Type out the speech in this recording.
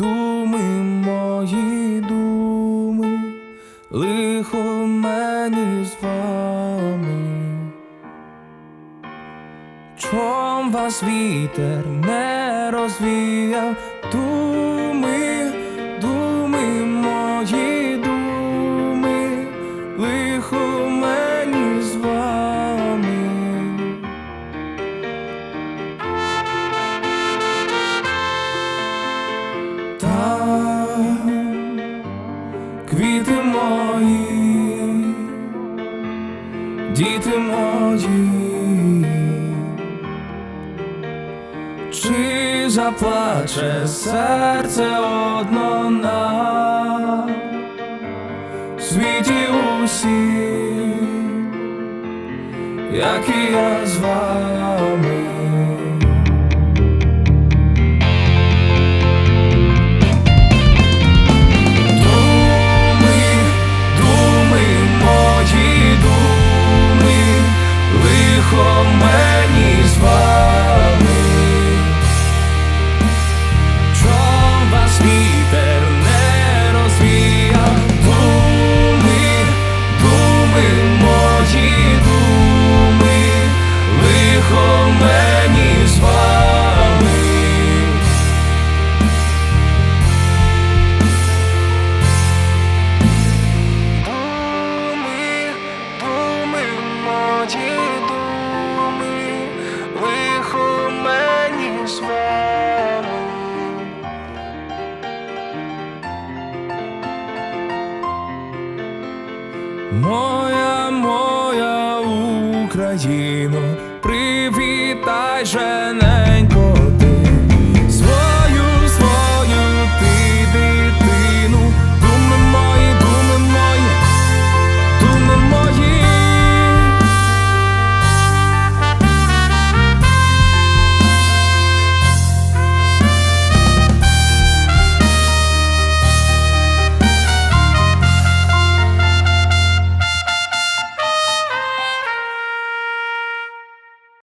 думи мої думи, лихо мені з вами, чом вас вітер не розвіяв. Мої, діти мої, чи заплаче серце одно на світі усім, як і я з вами. Мої думи, лихо мені з вами. Моя, моя Україно, привітай же не